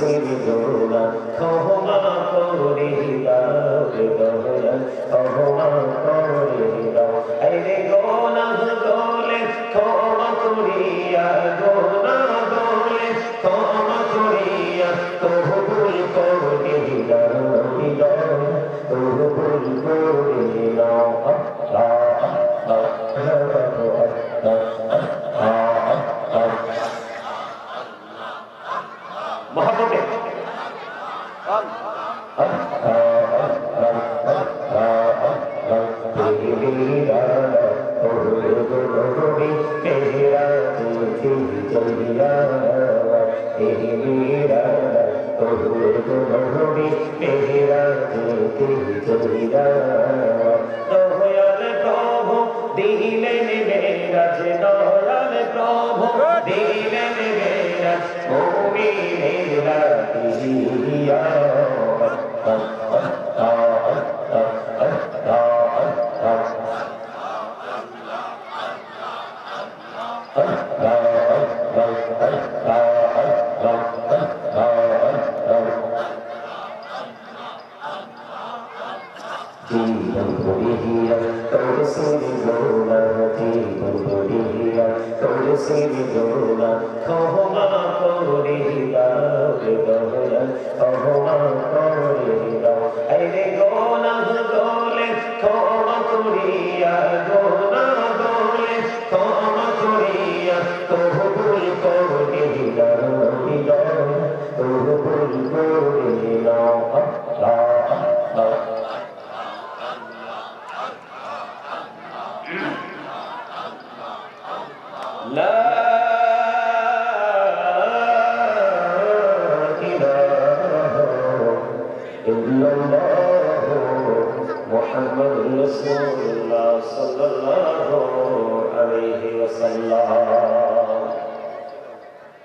তোর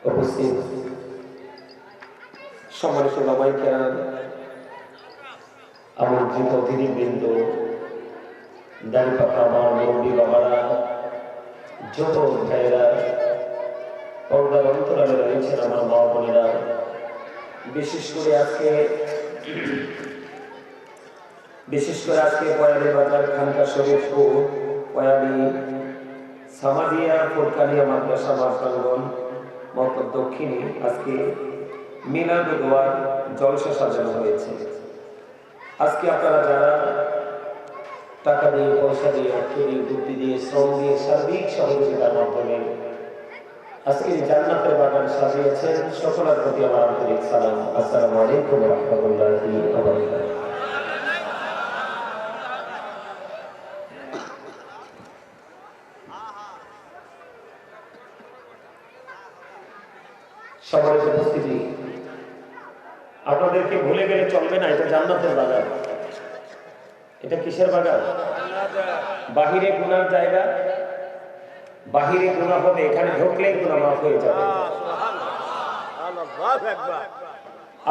উপস্থিত। সম্মানিত বাবাই কেরাম আমন্ত্রিত অতিথিবৃন্দ দাড়ি পাকা আমার মুরব্বী বাবারা যত ভাইরা পর্দার অন্তরালে রয়েছেন আমার মা বোনেরা। বিশেষ করে আজকে, বিশেষ করে আজকে পয়ালি বাজার খানকা শরীফপুর পয়ালি সামাদিয়া ফুরকানিয়া মাদ্রাসা মার্কাঙ্গন মহকত দক্ষিণে আজকে মিলাদ দোয়ার জলসা সাজানো হয়েছে। আজকে আপনারা যারা টাকা দিয়ে, পয়সা দিয়ে, অর্থ দিয়ে, বুদ্ধি দিয়ে, শ্রম দিয়ে, সার্বিক সহযোগিতার মাধ্যমে আজকে জান্নাতের বাগান সাজিয়েছেন সকলের প্রতি আমার আন্তরিক সালাম। আসসালামু আলাইকুম রহমতুল্লাহি সবার উপস্থিতি, আপনাদেরকে ভুলে গেলে চলবে না, এটা জান্নাতের বাগান। এটা কিসের বাগান? বাহিরে গুনার জায়গা? বাহিরে গুণা হবে এখানে ঢুকলেই গুণা মাফ হয়ে যাবে।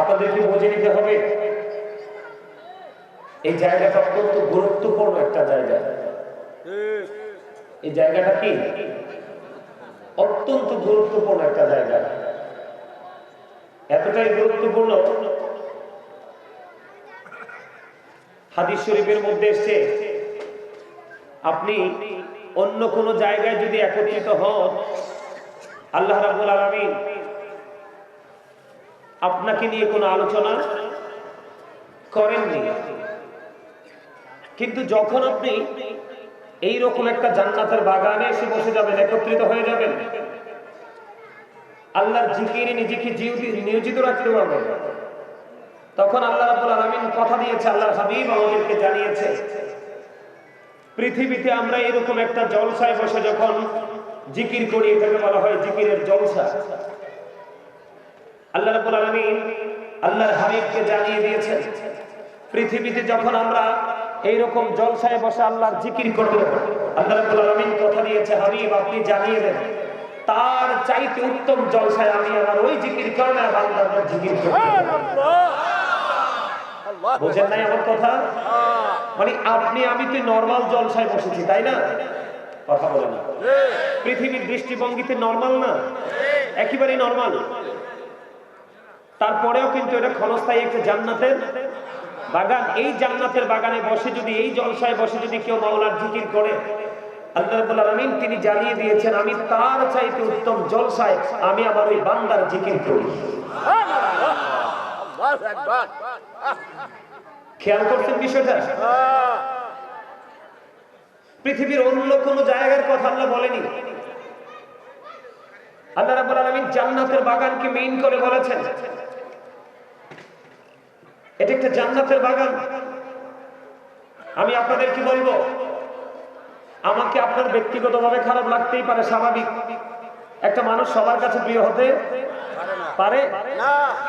আপনাদেরকে বুঝে নিতে হবে, এই জায়গাটা অত্যন্ত গুরুত্বপূর্ণ একটা জায়গা। এই জায়গাটা কি? অত্যন্ত গুরুত্বপূর্ণ একটা জায়গা। এতটাই গুরুত্বপূর্ণ হাদিস শরীফের মধ্যে এসছে, আপনি অন্য কোন জায়গায় যদি একত্রিত হন, আল্লাহ রাবুল আলমিন আপনাকে নিয়ে কোনো আলোচনা করেননি। কিন্তু যখন আপনি এই রকম একটা জান্নাতের বাগানে এসে বসে যাবেন, একত্রিত হয়ে যাবেন, আল্লাহর জিকিরে নিজেকে নিয়োজিত রাখতে পারবেন তখন আল্লাহ রাবুল আলমিন কথা দিয়েছে, আল্লাহর হাবিব আমাদেরকে জানিয়েছে, পৃথিবীতে আমরা এরকম একটা জলসায় বসে যখন জিকির করি, এটাকে বলা হয় জিকিরের জলসা। আল্লাহ রাব্বুল আলামিন আল্লাহর হাবিবকে জানিয়ে দিয়েছেন, পৃথিবীতে যখন আমরা এইরকম জলসায় বসে আল্লাহর জিকির করব, আল্লাহ রাব্বুল আলামিন কথা দিয়েছে, হাবিব আপনি জানিয়ে দেন, তার চাইতে উত্তম জলসায় আমি আমার ওই জিকির কারণে বান্দাদের জিকির করব। বুঝেন নাই আমার কথা? মানে আপনি আমি তো নর্মাল জলসায় বসেছি তাই না? কথা বলে না। পৃথিবীর দৃষ্টিভঙ্গিতে নর্মাল না? একেবারেই নর্মাল তারপরেও কিন্তু এটা ক্ষণস্থায়ী একটা জান্নাতের বাগান। এই জান্নাতের বাগানে বসে যদি এই জলসায় বসে যদি কেউ মাওলার জিকির করে আল্লাহ রাব্বুল আলামিন তিনি জানিয়ে দিয়েছেন আমি তার চাইতে উত্তম জলসায় আমি আমার ওই বান্দার জিকির করি। খেয়াল করছেন বিষয়টা? পৃথিবীর অন্য কোন জায়গার কথা আল্লাহ বলেনি। আল্লাহ রাব্বুল আলামিন জান্নাতের বাগানকে মেইন করে বলেছেন। এটা একটা জান্নাতের বাগান। আমি আপনাদেরকে বলব, আমাকে আপনার ব্যক্তিগতভাবে খারাপ লাগতেই পারে, স্বাভাবিক। একটা মানুষ সবার কাছে প্রিয় হতে পারে?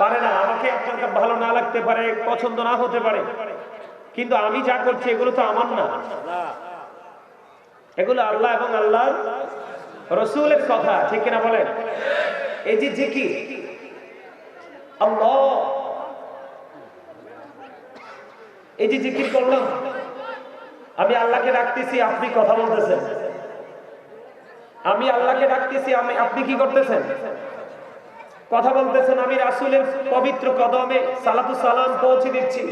পারে না। আমাকে আপনার ভালো না লাগতে পারে পছন্দ না হতে পারে। কিন্তু আমি যা করছি এগুলো তো আমার না। এগুলো আল্লাহ এবং আল্লাহ রসুলের কথা ঠিক কিনা বলেন? এই যে জিকির আল্লাহ। এই যে জিকির করলাম আমি আল্লাহকে ডাকতেছি আপনি কথা বলতেছেন। আমি আল্লাহকে ডাকতেছি আমি আপনি কি করতেছেন? কথা বলতেছেন, আমি রাসুলের পবিত্র কদমে সালাতু সালাম পৌঁছে দিচ্ছি।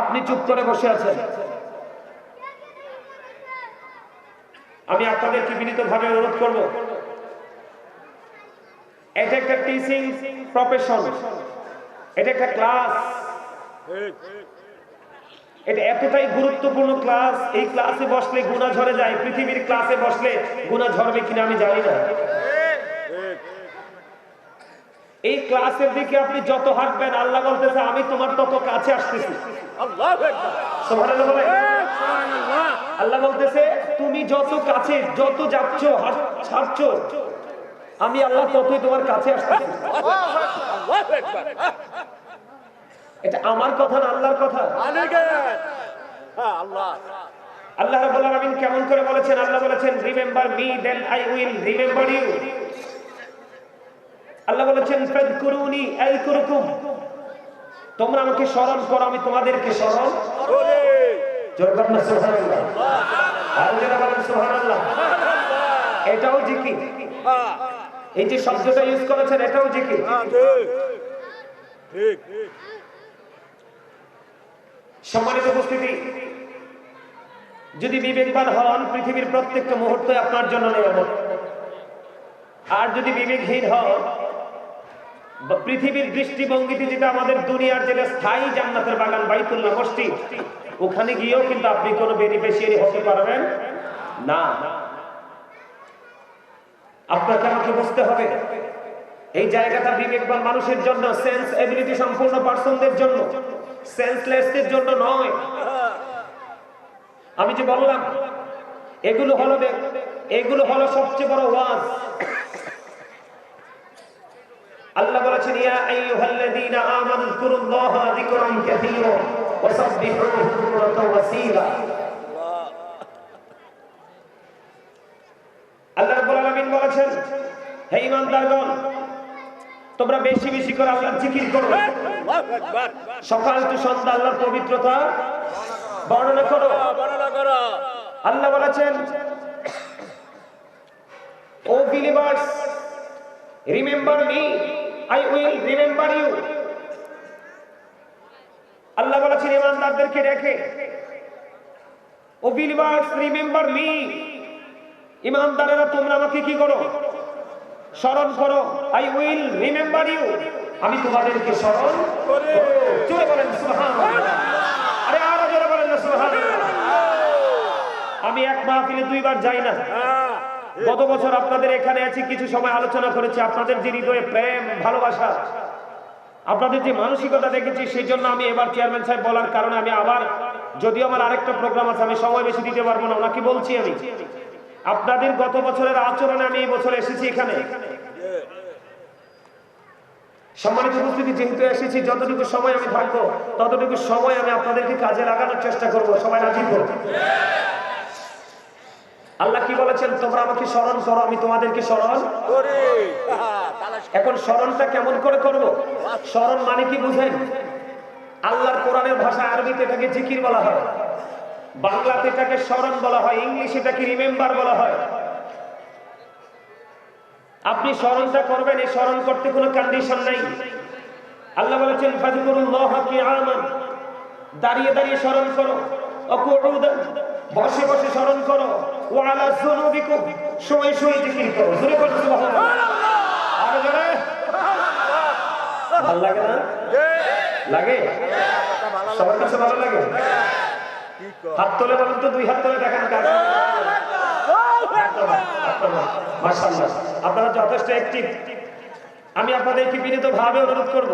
আপনি চুপ করে বসে আছেন। আমি আপনাদেরকে বিনীতভাবে অনুরোধ করব। এটা একটা টিচিং প্রফেশন এটা একটা ক্লাস এটা এতটাই গুরুত্বপূর্ণ ক্লাস এই ক্লাসে বসলে গুণা ঝরে যায়, পৃথিবীর ক্লাসে বসলে গুণা ঝরবে কিনা আমি জানি না। এই ক্লাসের দিকে আপনি যত হাঁটবেন আল্লাহ বলতেছে আমি তোমার তত কাছে আসতেছি। আল্লাহ বলতেছে তুমি যত কাছে যত যাচ্ছ ছাড়ছ আমি আল্লাহ ততই তোমার কাছে আসতেছি। এটা আমার কথা না আল্লাহর কথা? আল্লাহ। রাব্বুল আলামিন কেমন করে বলেছেন? আল্লাহ বলেছেন remember me then I will remember you আল্লাহ বলেছেন ফাযকুরুনি আযকুরুকুম। তোমরা আমাকে স্মরণ করো আমি তোমাদেরকে স্মরণ জোরে বলেন না সুবহানাল্লাহ। আর বলেন সুবহানাল্লাহ। এটাও জিকির। এই যে শব্দটা ইউজ করেছেন এটাও জিকির। সম্মানিত উপস্থিতি যদি বিবেকবান হন পৃথিবীর প্রত্যেকটা মুহূর্তে আপনার জন্য নিরাপদ। আর যদি বিবেকহীন হন পৃথিবীর দৃষ্টিভঙ্গিতে যেটা আমাদের দুনিয়ার যেটা স্থায়ী জান্নাতের বাগান, বাইতুল্লাহ মসজিদ, ওখানে গিয়েও কিন্তু আপনি কোনো বেনিফিশিয়ারি হতে পারবেন না। আপনাকে আমাকে বুঝতে হবে। এই জায়গাটা বিবেকবান মানুষের জন্য সেন্স এবিলিটি সম্পূর্ণ পার্সনদের জন্য সেন্সলেসদের জন্য নয়। আমি যে বললাম, এগুলো হলো এগুলো হলো সবচেয়ে বড় ওয়াজ। আল্লাহ বলেছেন ইয়া আইয়ুহাল্লাযীনা আমানু যকুরুল্লাহা যিকরান কাসীরা ওয়া সাব্বিহুহু বুকরাতাও ওয়া আসীলা আল্লাহ রাব্বুল আলামিন বলেছেন হে ঈমানদারগণ তোমরা বেশি বেশি করে আল্লাহর জিকির করো। সকাল টু সন্ধ্যা আল্লাহর পবিত্রতা বর্ণনা করো। বর্ণনা করো। আল্লাহ বলেছেন O believers remember me I will remember you আল্লাহ বলেছেন ইমানদারদেরকে রেখে। ও বিলিভার্স রিমেম্বার মি ইমানদারেরা, তোমরা আমাকে কি করো? স্মরণ করো। আই উইল রিমেম্বার ইউ আমি তোমাদেরকে স্মরণ জোরে বলেন, সুবহানাল্লাহ। আরে আরও জোরে বলেন সুবহানাল্লাহ। আমি এক মাহফিলে দুইবার যাই না। গত বছর আপনাদের এখানে আছি, কিছু সময় আলোচনা করেছি। আপনাদের যে হৃদয়ে প্রেম, ভালোবাসা, আপনাদের যে মানসিকতা দেখেছি, সেই জন্য আমি এবার চেয়ারম্যান সাহেব বলার কারণে আমি আবার, যদিও আমার আরেকটা প্রোগ্রাম আছে, আমি সময় বেশি দিতে পারব না, ওনাকে বলছি আমি। আপনাদের গত বছরের আচরণে আমি এই বছর এসেছি এখানে। সম্মানিত উপস্থিতি, যেহেতু এসেছি, যতটুকু সময় আমি থাকব, ততটুকু সময় আমি আপনাদেরকে কাজে লাগানোর চেষ্টা করব। সবাই রাজি করব আল্লাহ কি বলেছেন? তোমরা আমাকে স্মরণ করো, আমি তোমাদেরকে স্মরণ এখন স্মরণটা কেমন করে করব? স্মরণ মানে কি বুঝেন? আল্লাহর কোরআনের ভাষা আরবিতে এটাকে জিকির বলা হয়। বাংলাতে এটাকে স্মরণ বলা হয়। ইংলিশে এটাকে রিমেম্বার বলা হয়। আপনি স্মরণটা করবেন, এই স্মরণ করতে কোনো কন্ডিশন নাই। আল্লাহ বলেছেন ফাযকুরুল্লাহ কিয়ামান। দাঁড়িয়ে দাঁড়িয়ে স্মরণ করো। অকুউদান বসে বসে স্মরণ করো। ওয়া আলা যুনুবিকুম। সময় শুয়ে জিকির করো। জোরে করো সুবহানাল্লাহ। জোরে। ভালো লাগে না? লাগে? সবার কাছে ভালো লাগে? হাত তোলে তো, দুই হাত তোলে দেখান কাজ মাশাআল্লাহ। আপনারা যথেষ্ট অ্যাক্টিভ আমি আপনাদেরকে বিনীত ভাবে অনুরোধ করব।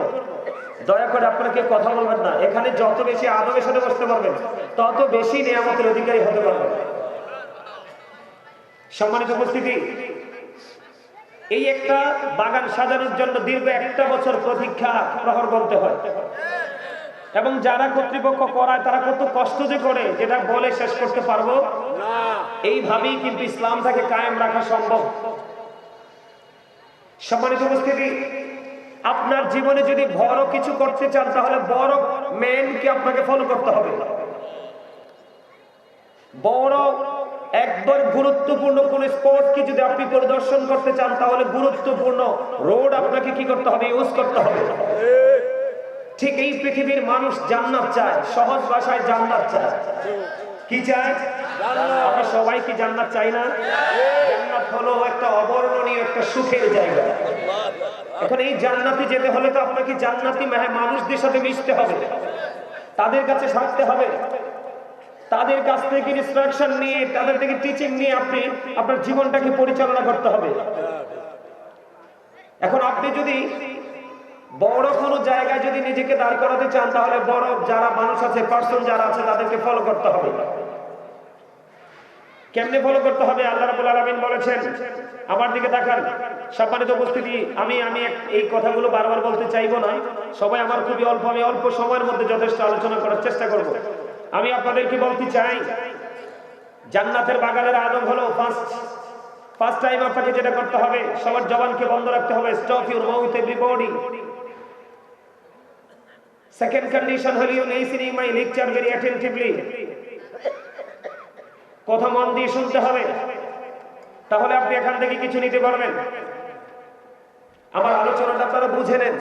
দয়া করে আপনারা কেউ কথা বলবেন না। এখানে যত বেশি আদবের সাথে বসতে পারবেন, তত বেশি নিয়ামতের অধিকারী হতে পারবেন। সম্মানিত উপস্থিতি, এই একটা বাগান সাজানোর জন্য দীর্ঘ একটা বছর প্রতীক্ষা প্রহর বলতে হয়। এবং যারা কর্তৃপক্ষ করায়, তারা কত কষ্ট যে করে, যেটা বলে শেষ করতে পারব, এইভাবেই কিন্তু ইসলামটাকে কায়েম রাখা সম্ভব। সম্মানিত উপস্থিতি আপনার জীবনে যদি বড় কিছু করতে চান, তাহলে বড় মেনকে আপনাকে ফলো করতে হবে। বড় একবার গুরুত্বপূর্ণ কোন স্পোর্ট কি যদি আপনি পরিদর্শন করতে চান, তাহলে গুরুত্বপূর্ণ রোড আপনাকে কি করতে হবে? ইউজ করতে হবে। ঠিক এই পৃথিবীর মানুষ জান্নাত চায়, সহজ ভাষায় জান্নাত চায়। কি চায়? আমরা সবাই কি জান্নাত চাই না? জান্নাত হলো একটা অবর্ণনীয়, একটা সুখের জায়গা। এখন এই জান্নাতে যেতে হলে তো আপনাকে জান্নাতি মানুষদের সাথে মিশতে হবে। তাদের কাছে থাকতে হবে। তাদের কাছ থেকে ইনস্ট্রাকশন নিয়ে, তাদের থেকে টিচিং নিয়ে আপনি আপনার জীবনটাকে পরিচালনা করতে হবে। এখন আপনি যদি বড় কোনো জায়গায় যদি নিজেকে দাঁড় করাতে চান, তাহলে বড় যারা মানুষ আছে পার্সন যারা আছে, তাদেরকে ফলো করতে হবে। কেমনে ফলো করতে হবে? আল্লাহ রাবুল আলামিন বলেছেন, আমার দিকে তাকান। সম্মানিত উপস্থিতি, আমি আমি এই কথাগুলো বারবার বলতে চাইব না। সবাই আমার খুবই অল্প, আমি অল্প সময়ের মধ্যে যথেষ্ট আলোচনা করার চেষ্টা করব। আমি আপনাদেরকে বলতে চাই, জান্নাতের বাগানের আদব হলো ফার্স্ট ফার্স্ট টাইম আপনাকে যেটা করতে হবে, সবার জবানকে বন্ধ রাখতে হবে stop your mouth everybody second condition হল you listening my lecture very attentively কথা মন দিয়ে শুনতে হবে। তাহলে আপনি এখান থেকে কিছু নিতে পারবেন। আমার আলোচনাটা আপনারা বুঝে নেন।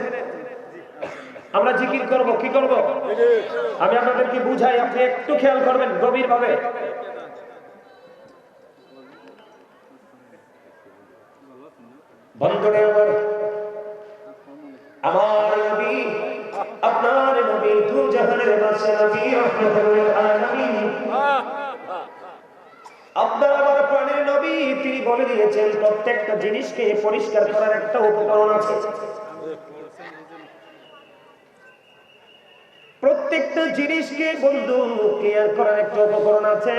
আমরা জিকির করব, কি করব? আমি আপনাদেরকে বুঝাই, আপনি একটু খেয়াল করবেন গভীর ভাবে আমার নবী, আপনার নবী দু জাহানের বাদশা নবী রহমাতুল আলামিন আপনার আমার প্রাণের নবী তিনি বলে দিয়েছেন, প্রত্যেকটা জিনিসকে পরিষ্কার করার একটা উপকরণ আছে। প্রত্যেকটা জিনিসকে বন্ধু ক্লিয়ার করার একটা উপকরণ আছে,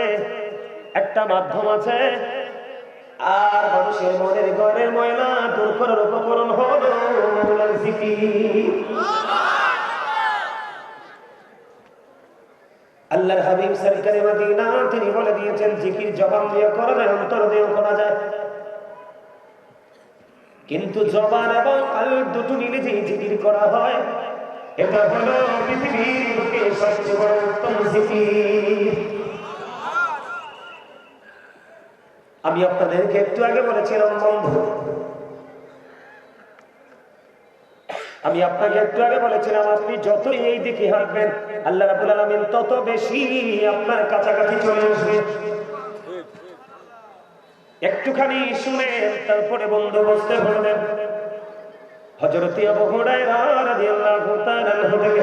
একটা মাধ্যম আছে। আর মানুষের মনের ঘরের ময়লা দূর করার উপকরণ হলো জিকির। আল্লাহর হাবিব সরকারে মদিনা, তিনি বলে দিয়েছেন, জিকির জবান দিয়ে করা যায় অন্তর দিয়েও করা যায়। কিন্তু জবান এবং কাল দুটো মিলে যে জিকির করা হয়, এটা হলো পৃথিবীর সবচেয়ে বড় উত্তম জিকির। আমি আপনাদেরকে একটু আগে বলেছিলাম, বন্ধু আমি আপনাকে একটু আগে বলেছিলাম, আপনি যতই এই দিকে হাঁটবেন, আল্লাহ রাবুল আলমিন তত বেশি আপনার কাছাকাছি চলে আসবে। একটুখানি শুনে তারপরে বন্ধু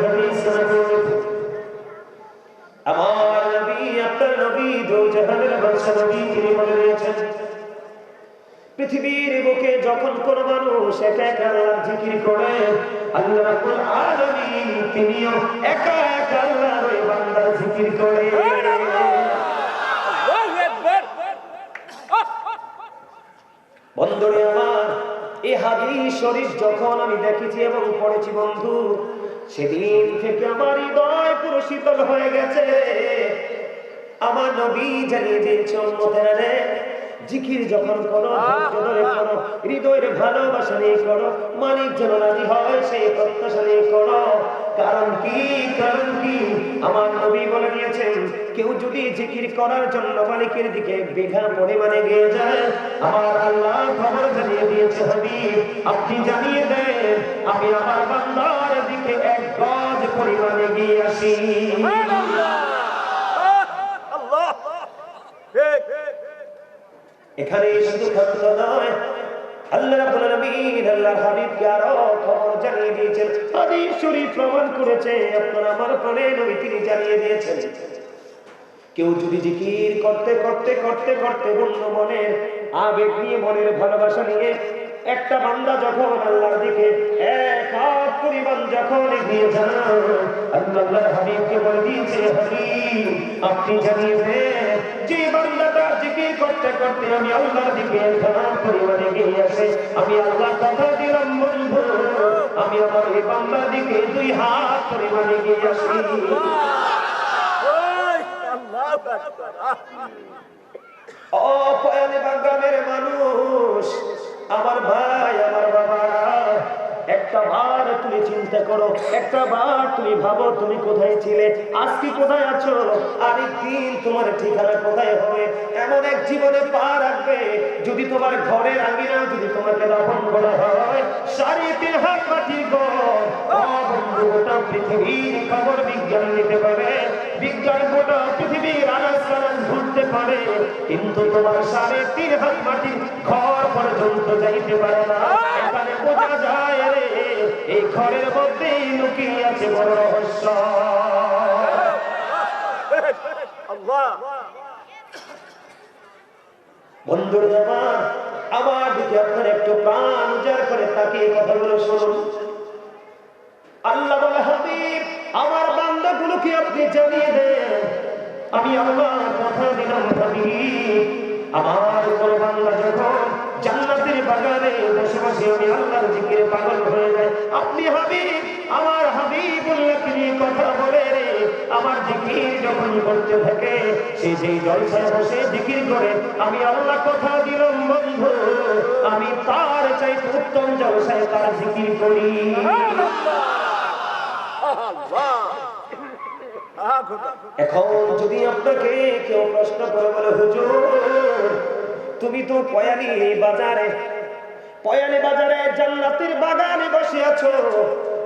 হাদিস আমার নবী, আপনার নবী দো জাহানের বাদশা নবী তিনি বলে দিয়েছেন পৃথিবীর বুকে যখন কোন মানুষ একা একা জিকির করে, আল্লাহ তিনিও একা একা জিকির করে। বন্ধুরে আমার যখন আমি দেখেছি এবং পড়েছি বন্ধু, সেদিন থেকে আমার হৃদয় পুরো হয়ে গেছে। আমার নবী জানিয়ে দিয়েছে রে জিকির যখন করো, ধৈর্য ধরে করো, হৃদয়ের ভালোবাসা নিয়ে করো মালিক যেন রাজি হয়, সেই প্রত্যাশা নিয়ে করো। কারণ কি? কারণ কি? আমার নবী বলে দিয়েছেন, কেউ যদি জিকির করার জন্য মালিকের দিকে বিঘা পরিমাণে গিয়ে যায়, আমার আল্লাহ খবর জানিয়ে দিয়েছে হবি আপনি জানিয়ে দেন, আমি আমার বান্দার দিকে এক গজ পরিমাণে গিয়ে আসি। এখানে শুধু ক্ষান্ত নয়, আল্লাহ করেছে তিনি জানিয়ে দিয়েছেন। কেউ যদি জিকির করতে করতে করতে করতে বন্য মনের আবেগ নিয়ে মনের ভালোবাসা নিয়ে একটা বান্দা যখন আল্লাহর দিকে এক পরিমাণ যখন হাবিবকে বলে দিয়েছে আপনি জানিয়ে যে বান্দাটা জিকির করতে করতে আমি আল্লাহর দিকে এক হাত পরিমাণ এগিয়ে আসে। আমি আল্লাহ কথা দিলাম বন্ধু। আমি আমার এই বান্দার দিকে দুই হাত পরিমাণ এগিয়ে আসি। অপয়ানে বাগ্রামের মানুষ। আমার ভাই আমার বাবা। একটা তুমি চিন্তা করো একটা তুমি ভাবো তুমি কোথায় ছিলে আজকে কোথায় আছো? আরেকদিন তোমার ঠিকানা কোথায় হবে? এমন এক জীবনে পা রাখবে যদি তোমার ঘরের আঙিনা যদি তোমাকে দাফন করা হয় সাড়ে তিন হাত বন্ধু, গোটা পৃথিবীর খবর বিজ্ঞান নিতে পারে। বিজ্ঞান গোটা পৃথিবীর আনাজ কানাজ পারে কিন্তু তোমার সাড়ে তিন হাত মাটির ঘর পর্যন্ত যাইতে পারে না। এখানে বোঝা যায় রে এই ঘরের মধ্যেই লুকিয়ে আছে বড় রহস্য। বন্ধুর আমার আমার দিকে আপনার একটু প্রাণ উজাড় করে তাকিয়ে কথাগুলো শুনুন। আল্লাহ বলে হাবিব আমার বান্দাগুলোকে আপনি জানিয়ে দেন। আমি আল্লাহ কথা দিলাম হাবিব আমার উপর যখন জান্নাতের বাগানে বসে বসে আমি আল্লাহর জিকিরে পাগল হয়ে যায় আপনি হাবিব, আমার হাবিবুল্লাহকে নিয়ে কথা বলে রে। আমার জিকির যখন করতে থাকে, সে যেই জলসায় বসে জিকির করে, আমি আল্লাহ কথা দিলাম বন্ধু। আমি তার চাই উত্তম জলসায় তার জিকির করি। এখন যদি আপনাকে কেউ প্রশ্ন করে বলে, হুজুর, তুমি তো পয়ালি বাজারে পয়ালি বাজারে জান্নাতের বাগানে বসে আছো।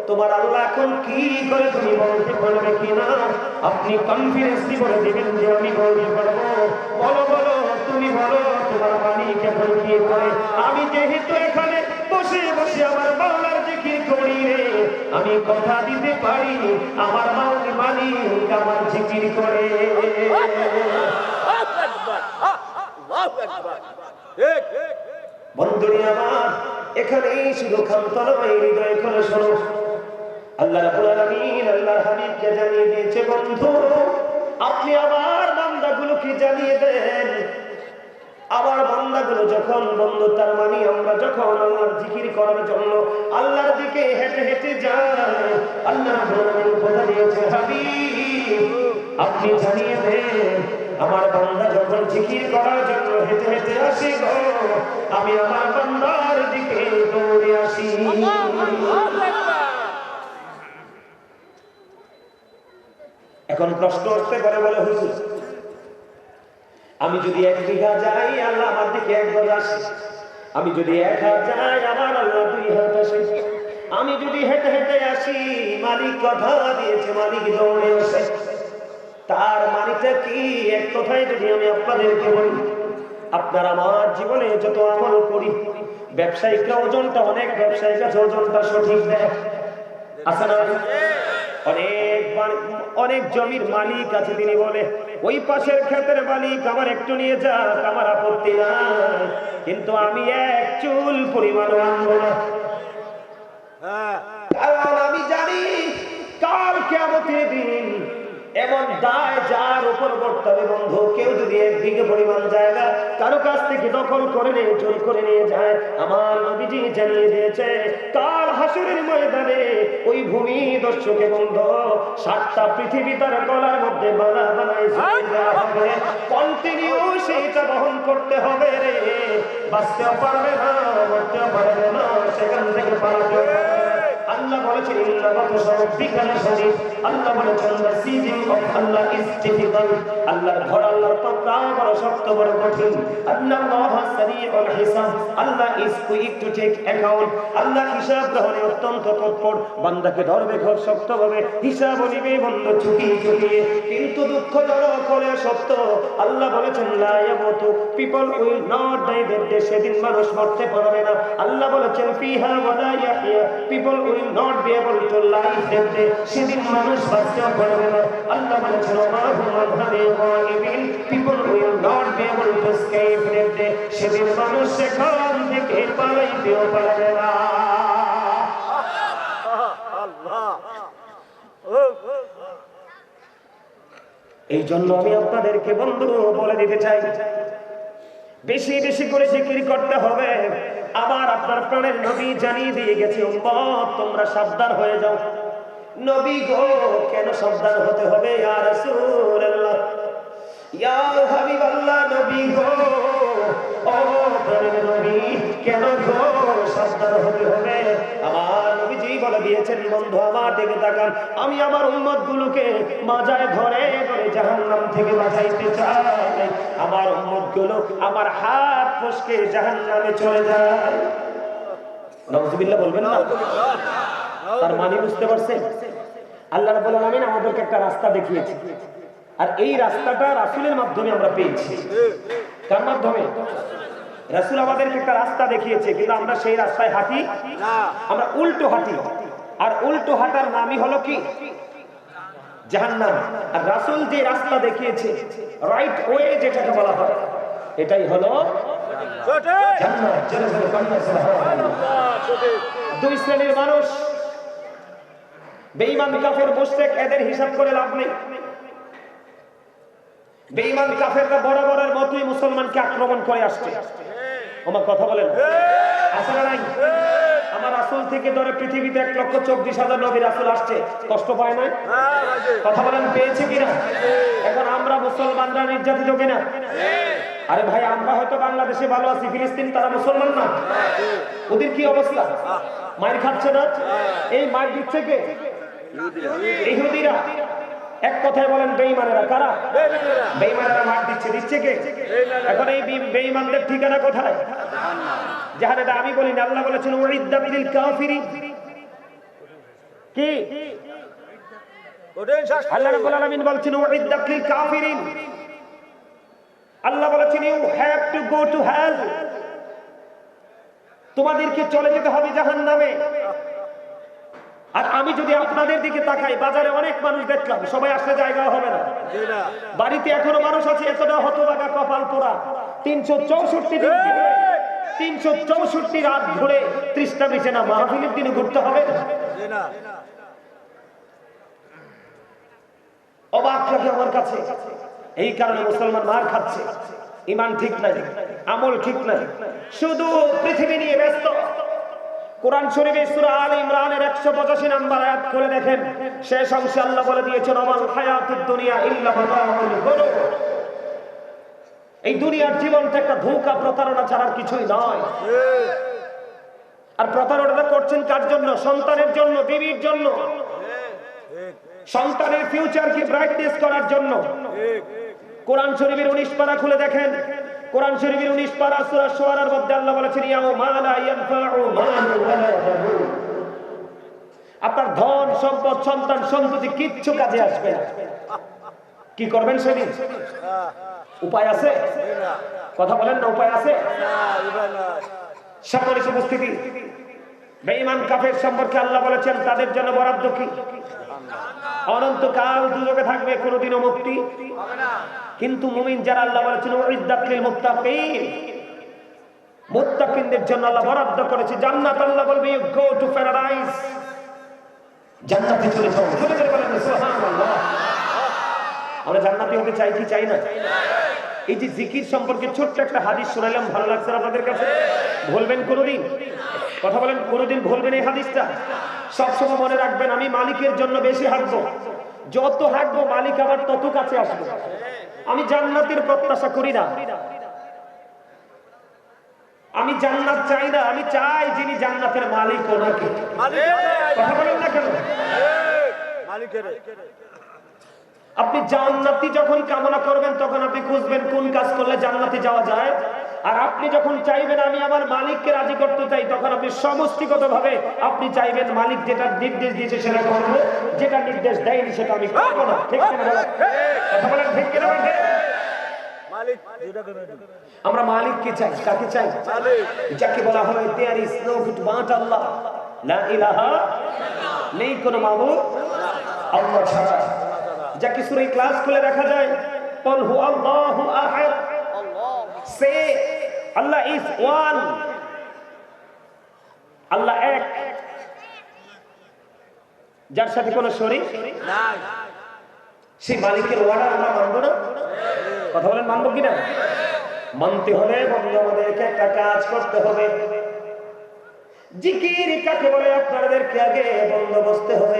তোমার আল্লাহ এখন কি করে তুমি বলতে পারবে কিনা? আপনি কনফিডেন্সলি বলে দিবেন যে আমি বলতে পারব। বলো বলো, তুমি বলো, তোমার মালিক এখন কি করে? আমি যেহেতু এখানে বসে বসে আমার রে আমি কথা দিতে পারি আমার মালিক মালিক আমার জিকির করে। বন্ধুরি আমার, এখানেই শুধু ক্ষান্ত নয় হৃদয় করে শোনো। আল্লাহ রাব্বুল আলামিন, আল্লাহর হাবিবকে জানিয়ে দিয়েছে, বন্ধু, আপনি আমার বান্দাগুলোকে জানিয়ে দেন। আবার বান্দাগুলো যখন বন্ধু, তার মানে আমরা যখন আল্লাহর জিকির করার জন্য আল্লাহর দিকে হেঁটে হেঁটে যাই, আল্লাহ আপনি জানিয়ে দেন, আমার বান্দা যখন জিকির করার জন্য হেঁটে হেঁটে আসি আমি আমার বান্দার দিকে দৌড়ে আসি। এখন প্রশ্ন আসতে পারে বলে হুজুর আমি যদি এক বিঘা যাই, আল্লাহ আমার দিকে এক গজ আসে। আমি যদি এক হাত যাই, আমার আল্লাহ দুই হাত আসে। আমি যদি হেঁটে হেঁটে আসি, মালিক কথা দিয়েছে, মালিক দৌড়ে আসে। তার মালিকটা কি? এক কথায় যদি আমি আপনাদেরকে বলি, আপনার আমার জীবনে যত আমল করি, ব্যবসায়িকরা ওজনটা অনেক ব্যবসায়িক আছে ওজনটা সঠিক দেয়। আছে না? অনেক অনেক জমির মালিক আছে, তিনি বলে, ওই পাশের ক্ষেতের মালিক আমার একটু নিয়ে যাক, আমার আপত্তি না কিন্তু আমি এক চুল পরিমাণ আনব এমন দায় যার উপর বর্তাবে বন্ধু। কেউ যদি এক বিঘে পরিমাণ জায়গা কারও কাছ থেকে দখল করে নিয়ে, জোর করে নিয়ে যায়, আমার নবীজি জানিয়ে দিয়েছে, কাল হাসুরের ময়দানে ওই ভূমি দর্শকে বন্ধ, সাতটা পৃথিবী তার গলার মধ্যে বানা হবে। কন্টিনিউ সেইটা বহন করতে হবে রে। বাঁচতেও পারবে না, মরতেও পারবে না, সেখান থেকে পারবে না। আল্লাহ বলেছেন আল্লাহ বলেছেন the siege of Allah is difficult আল্লাহর ঘর আল্লাহর পাকড়া বড় শক্ত বড় কঠিন। আল্লাহ সারিউল হিসাব। আল্লাহ is quick to take account আল্লাহ হিসাব গ্রহণে অত্যন্ত তৎপর। বান্দাকে ধরবে ঘর শক্তভাবে। হিসাব নিবে বন্ধ চুকিয়ে চুকিয়ে। কিন্তু দুঃখজনক হলে সত্য। আল্লাহ বলেছেন, লা ইয়ামুতু। People will not die that সেদিন মানুষ মরতে পারবে না। আল্লাহ বলেছেন, ফিহা ওয়ালা ইয়াহইয়া। পিপল উইল এই জন্য আমি আপনাদেরকে বন্ধু বলে দিতে চাই বেশি বেশি করে জিকির করতে হবে। আবার আপনার প্রাণের নবী জানিয়ে দিয়ে গেছে তোমরা সাবধান হয়ে যাও। নবী গো, কেন সাবধান হতে হবে? হাবিবাল্লাহ, নবী গো কেন গো সাবধান হতে হবে? বলে দিয়েছেন বন্ধু আমার দিকে তাকান। আমি আমার উম্মত গুলোকে মাজায় ধরে ধরে জাহান্নাম থেকে বাঁচাইতে চাই। আমার উম্মতগুলো আমার হাত ফসকে জাহান্নামে চলে যায়। নজবিল্লা বলবেন না? তার মানে বুঝতে পারছেন? আল্লাহ রাব্বুল আলামিন আমাদেরকে একটা রাস্তা দেখিয়েছে আর এই রাস্তাটা রাসূলের মাধ্যমে আমরা পেয়েছি। কার মাধ্যমে? রাসূল আমাদেরকে একটা রাস্তা দেখিয়েছে কিন্তু আমরা সেই রাস্তায় হাঁটি? আমরা উল্টো হাঁটি। আর উল্টো হাঁটার নামই হলো কি? জাহান্নাম। আর রাসূল যে রাস্তা দেখিয়েছে রাইট ওয়ে যেটাকে বলা হয়, এটাই হলো দুই শ্রেণির মানুষ, বেঈমান কাফের মুশরিক, এদের হিসাব করে লাভ নেই। বেঈমান কাফেররা বরাবরের মতোই মুসলমানকে আক্রমণ করে আসছে। আমার কথা বলেন। আসলে নাই। আমার আসল থেকে ধরে পৃথিবীতে এক লক্ষ চব্বিশ হাজার নবীর আসল আসছে। কষ্ট পায় না কথা বলেন পেয়েছে কিনা? এখন আমরা মুসলমানরা নির্যাতিত কিনা? আরে ভাই আমরা হয়তো বাংলাদেশে ভালো আছি ফিলিস্তিন তারা মুসলমান না? ওদের কি অবস্থা? মায়ের খাচ্ছে না? এই মায়ের দিচ্ছে কে? ইহুদিরা। এক কথায় বলেন বেঈমানেরা কারা? বেঈমানেরা। মার দিচ্ছে দিচ্ছে কে? এখন এই বে- বেঈমানদের ঠিকানা কোথায়? যাহারে আমি বলি না আল্লাহ বলেছেন ওয়াইদ্দাবিল কাফিরিন কি? আল্লাহ রাব্বুল আলামিন বলছেন কাফিরিন। আল্লাহ বলেছেন you have to go to hell. তোমাদেরকে চলে যেতে হবে জাহান্নামে। আর আমি যদি আপনাদের দিকে তাকাই, বাজারে অনেক মানুষ দেখলাম, সবাই আসলে জায়গা হবে না। বাড়িতে এখনও মানুষ আছে এতটা হতবাগা কপাল পোড়া। তিনশো চৌষট্টি তিনশো চৌষট্টি রাত ঘুরে ত্রিশটা বিছানা মাহফিলের দিনে ঘুরতে হবে অবাক লাগে আমার কাছে। এই কারণে মুসলমান মার খাচ্ছে। ইমান ঠিক নাই, আমল ঠিক নাই। শুধু পৃথিবী নিয়ে ব্যস্ত। কোরআন শরীফের সূরা আল ইমরানের 185 নম্বর আয়াত খুলে দেখেন। শেষ অংশে আল্লাহ বলে দিয়েছেন আমাল হায়াতুদ দুনিয়া ইল্লা মাতাউল গুরুর এই দুনিয়ার জীবনটা একটা ধোঁকা, প্রতারণা ছাড়ার কিছুই নয়। আর প্রতারণাটা করছেন কার জন্য? সন্তানের জন্য, বিবির জন্য। সন্তানের ফিউচারকে ব্রাইটনেস করার জন্য। কোরআন শরীফের 19 পারা খুলে দেখেন কোরআন শরীফের 19 পারা সূরা শুআরার মধ্যে আল্লাহ বলেছেন মালা ইয়ানফাউ মালু ওয়ালা আপনার ধন, সম্পদ, সন্তান, সন্ততি কিচ্ছু কাজে আসবে না। কি করবেন সেদিন? উপায় আছে? কথা বলেন না, উপায় আছে? সকলের উপস্থিতি। বেঈমান কাফের সম্পর্কে আল্লাহ বলেছেন, তাদের জন্য বরাদ্দ কি? অনন্তকাল দুজকে থাকবে, কোনদিনও মুক্তি। কিন্তু মুমিন যারা আল্লাহ বলেছেন ইজ্জাতিল মুত্তাকিন মুত্তাকিনদের জন্য আল্লাহ বরাদ্দ করেছে। জান্নাত আল্লাহ বলবে ইউ গো টু প্যারাডাইস জান্নাতে চলে যাও। চলে বলেন সুবহানাল্লাহ। আমরা জান্নাতি হতে চাই কি? চাই না? এই যে জিকির সম্পর্কে ছোট্ট একটা হাদিস শোনালাম ভালো লাগছে আপনাদের কাছে? বলবেন কোনোদিন? কথা বলেন কোনোদিন ভুলবেন এই হাদিসটা? সবসময় মনে রাখবেন আমি মালিকের জন্য বেশি হাঁটবো। যত হাঁটবো মালিক আমার তত কাছে আসব। আমি জান্নাতের প্রত্যাশা করি না। আমি জান্নাত চাই না আমি চাই যিনি জান্নাতের মালিক ওনাকে। কথা বলেন না কেন? আপনি জান্নাতি যখন কামনা করবেন তখন আপনি খুঁজবেন কোন কাজ করলে জান্নাতে যাওয়া যায়। আর আপনি যখন চাইবেন আমি আমার মালিককে রাজি করতে চাই তখন আপনি সমষ্টিগত ভাবে আপনি চাইবেন মালিক যেটা নির্দেশ দিয়েছে সেটা করব। যেটা নির্দেশ দেয়নি সেটা আমি করব না। ঠিক বলেন? কথা বলেন ঠিক কিনা? আমরা মালিককে চাই কাকে চাই? যাকে বলা হয় there is no good but আল্লাহ। লা ইলাহা নেই কোনো মাবুদ। আল্লাহ ছাড়া। যা কিছুর এই ক্লাস খুলে দেখা যায়। আল্লাহ ইজ ওয়ান আল্লাহ এক। যার সাথে শরীর সেই মালিকের আমরা না। কথা বলেন কিনা মানতে হলে বন্ধু আমাদেরকে একটা কাজ করতে হবে। জিকির কাকে বলে? আপনাদেরকে আগে বসতে হবে।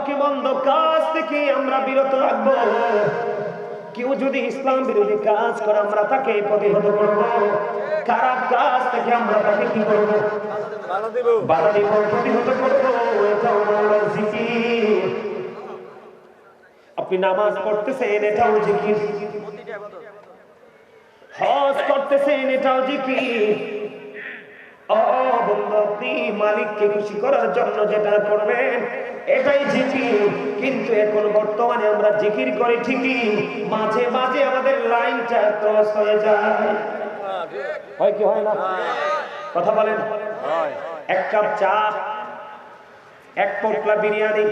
কাউকে মন্দ কাজ থেকে আমরা বিরত রাখব। কেউ যদি ইসলাম বিরোধী কাজ করে আমরা তাকে প্রতিহত করব খারাপ কাজ থেকে আমরা তাকে কি করব? বাধা দিব। প্রতিহত করব। আপনি নামাজ পড়তেছেন এটাও জিকির। হজ করতেছেন এটাও জিকির। বন্ধু আপনি মালিককে খুশি করার জন্য যেটা করবেন এটাই জিকির। কিন্তু এখন বর্তমানে আমরা জিকির করি ঠিকই মাঝে মাঝে আমাদের লাইনটা ক্রস হয়ে যায়। হয় কি হয় না? কথা বলেন। এক কাপ চা এক পোটলা বিরিয়ানি